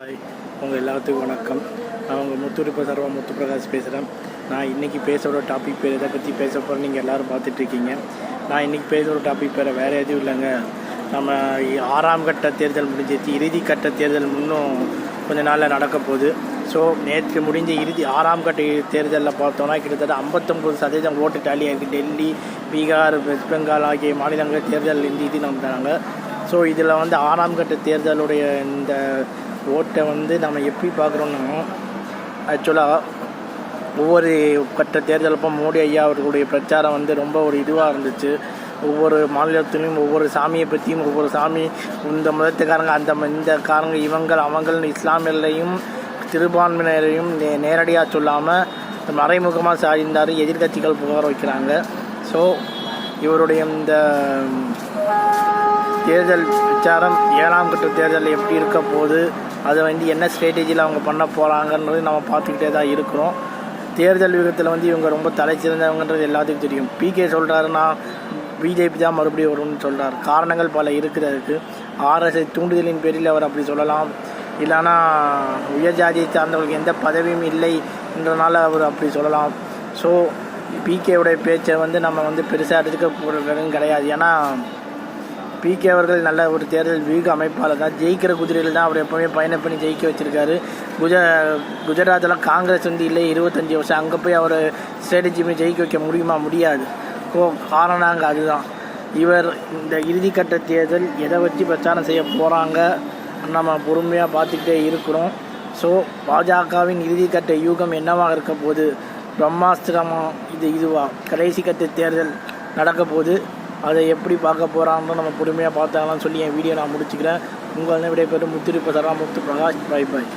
Hi. உங்கள் எல்லாத்துக்கும் வணக்கம். நான் உங்கள் முத்துருப்ப சர்வா முத்து பிரகாஷ் பேசுகிறேன் நான் இன்றைக்கி பேசுகிற டாபிக் பேர் இதை பற்றி பேச போகிறேன் நீங்கள் எல்லோரும் பார்த்துட்ருக்கீங்க நான் இன்றைக்கி பேசுகிற டாபிக் பேர் வேறு எதுவும் இல்லைங்க. நம்ம ஆறாம் கட்ட தேர்தல் முடிஞ்சிச்சு. இறுதி கட்ட தேர்தல் இன்னும் கொஞ்ச நாளில் நடக்க போகுது. ஸோ நேற்று முடிஞ்ச இறுதி ஆறாம் கட்ட தேர்தலில் பார்த்தோன்னா கிட்டத்தட்ட ஐம்பத்தொம்பது சதவீதம் ஓட்டு டாலி ஆகிருக்கு டெல்லி பீகார் வெஸ்ட் பெங்கால் ஆகிய மாநிலங்கள் தேர்தல் இந்த இது நடந்தாங்க ஸோ இதில் வந்து ஆறாம் கட்ட தேர்தலுடைய இந்த ஓட்டை வந்து நம்ம எப்படி பார்க்குறோன்னா ஆக்சுவலாக ஒவ்வொரு கட்ட தேர்தலப்போ மோடி ஐயா அவர்களுடைய பிரச்சாரம் வந்து ரொம்ப ஒரு இதுவாக இருந்துச்சு. ஒவ்வொரு மாநிலத்திலையும் ஒவ்வொரு சாமியை பற்றியும் ஒவ்வொரு சாமி இந்த மதத்துக்காரங்க அந்த இந்த காரங்க இவங்கள் அவங்கள் இஸ்லாமியர்களையும் சிறுபான்மையினரையும் நே நேரடியாக சொல்லாமல் மறைமுகமாக சாய்ந்தார் எதிர்கட்சிகள் புகார் வைக்கிறாங்க. ஸோ இவருடைய இந்த தேர்தல் பிரச்சாரம் ஏழாம் கட்ட தேர்தல் எப்படி இருக்க போகுது அதை வந்து என்ன ஸ்ட்ராட்டஜியில் அவங்க பண்ண போகிறாங்கன்றது நம்ம பார்த்துக்கிட்டே தான் இருக்கிறோம். தேர்தல் விதத்தில் வந்து இவங்க ரொம்ப தலை சிறந்தவங்கன்றது எல்லாத்துக்கும் தெரியும். பிகே சொல்கிறாருன்னா பிஜேபி தான் மறுபடியும் வரும்னு சொல்கிறார் காரணங்கள் பல இருக்குது அதுக்கு. ஆர்எஸ்ஐ தூண்டுதலின் பேரில் அவர் அப்படி சொல்லலாம். இல்லைன்னா உயர் ஜாதியை சார்ந்தவர்களுக்கு எந்த பதவியும் இல்லை என்றனால அவர் அப்படி சொல்லலாம். ஸோ பிகேவுடைய பேச்சை வந்து நம்ம வந்து பெருசாக எடுத்துக்க போகிறதும் கிடையாது. ஏன்னா பிகே அவர்கள் நல்ல ஒரு தேர்தல் வியூக அமைப்பாளர் தான். ஜெயிக்கிற குதிரையில் தான் அவர் எப்போவுமே பயணம் பண்ணி ஜெயிக்க வச்சுருக்காரு. குஜ குஜராத்தில் காங்கிரஸ் வந்து இல்லை இருபத்தஞ்சி வருஷம் அங்கே போய் அவர் ஸ்ட்ராட்டஜி ஜெயிக்க வைக்க முடியுமா? முடியாது. ஓ காரணம் அங்கே அதுதான். இவர் இந்த இறுதிக்கட்ட தேர்தல் எதை வச்சு பிரச்சாரம் செய்ய போகிறாங்க நம்ம பொறுமையாக பார்த்துக்கிட்டே இருக்கிறோம். ஸோ பாஜகவின் இறுதிக்கட்ட யூகம் என்னவாக இருக்க போகுது? பிரம்மாஸ்திரமா இது இதுவா? கடைசி கட்ட தேர்தல் நடக்க போகுது. அதை எப்படி பார்க்க போகிறான்னு நம்ம பொறுமையாக பார்த்தாங்களான்னு சொல்லி என் வீடியோ நான் முடிச்சுக்கிறேன். உங்கள் விடைபெறும் முத்திருப்ப தரா முத்து பிரகாஷ். பாய் பாய்